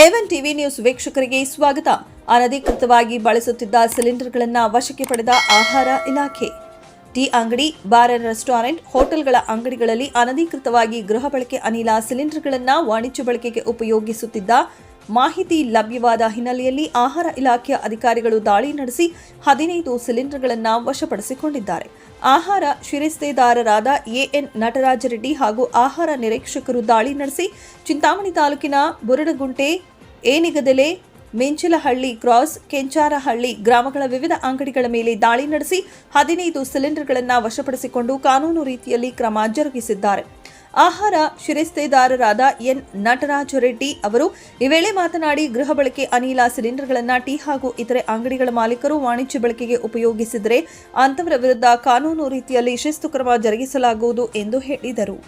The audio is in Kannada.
ಎವನ್ ಟಿವಿ ನ್ಯೂಸ್ ವೀಕ್ಷಕರಿಗೆ ಸ್ವಾಗತ. ಅನಧಿಕೃತವಾಗಿ ಬಳಸುತ್ತಿದ್ದ ಸಿಲಿಂಡರ್ಗಳನ್ನು ವಶಕ್ಕೆ ಪಡೆದ ಆಹಾರ ಇಲಾಖೆ. ಟೀ ಅಂಗಡಿ, ಬಾರ್ ಅಂಡ್ ರೆಸ್ಟೋರೆಂಟ್, ಹೋಟೆಲ್ಗಳ ಅಂಗಡಿಗಳಲ್ಲಿ ಅನಧಿಕೃತವಾಗಿ ಗೃಹ ಬಳಕೆ ಅನಿಲ ಸಿಲಿಂಡರ್ಗಳನ್ನು ವಾಣಿಜ್ಯ ಬಳಕೆಗೆ ಉಪಯೋಗಿಸುತ್ತಿದ್ದ ಮಾಹಿತಿ ಲಭ್ಯವಾದ ಹಿನ್ನೆಲೆಯಲ್ಲಿ ಆಹಾರ ಇಲಾಖೆಯ ಅಧಿಕಾರಿಗಳು ದಾಳಿ ನಡೆಸಿ ಹದಿನೈದು ಸಿಲಿಂಡರ್ಗಳನ್ನು ವಶಪಡಿಸಿಕೊಂಡಿದ್ದಾರೆ. ಆಹಾರ ಶಿರಸ್ತೇದಾರರಾದ ಎಎನ್ ನಟರಾಜ ರೆಡ್ಡಿ ಹಾಗೂ ಆಹಾರ ನಿರೀಕ್ಷಕರು ದಾಳಿ ನಡೆಸಿ ಚಿಂತಾಮಣಿ ತಾಲೂಕಿನ ಬುರಡಗುಂಟೆ, ಏನಿಗದೆಲೆ, ಮೆಂಚಲಹಳ್ಳಿ ಕ್ರಾಸ್, ಕೆಂಚಾರಹಳ್ಳಿ ಗ್ರಾಮಗಳ ವಿವಿಧ ಅಂಗಡಿಗಳ ಮೇಲೆ ದಾಳಿ ನಡೆಸಿ ಹದಿನೈದು ಸಿಲಿಂಡರ್ಗಳನ್ನು ವಶಪಡಿಸಿಕೊಂಡು ಕಾನೂನು ರೀತಿಯಲ್ಲಿ ಕ್ರಮ ಜರುಗಿಸಿದ್ದಾರೆ. ಆಹಾರ ಶಿರಸ್ತೇದಾರರಾದ ಎನ್ ನಟರಾಜ ರೆಡ್ಡಿ ಅವರು ಈ ವೇಳೆ ಮಾತನಾಡಿ ಗೃಹ ಬಳಕೆ ಅನಿಲ ಸಿಲಿಂಡರ್ಗಳನ್ನು ಟೀ ಹಾಗೂ ಇತರೆ ಅಂಗಡಿಗಳ ಮಾಲೀಕರು ವಾಣಿಜ್ಯ ಬಳಕೆಗೆ ಉಪಯೋಗಿಸಿದರೆ ಅಂತವರ ವಿರುದ್ಧ ಕಾನೂನು ರೀತಿಯಲ್ಲಿ ಶಿಸ್ತು ಕ್ರಮ ಜರುಗಿಸಲಾಗುವುದು ಎಂದು ಹೇಳಿದರು.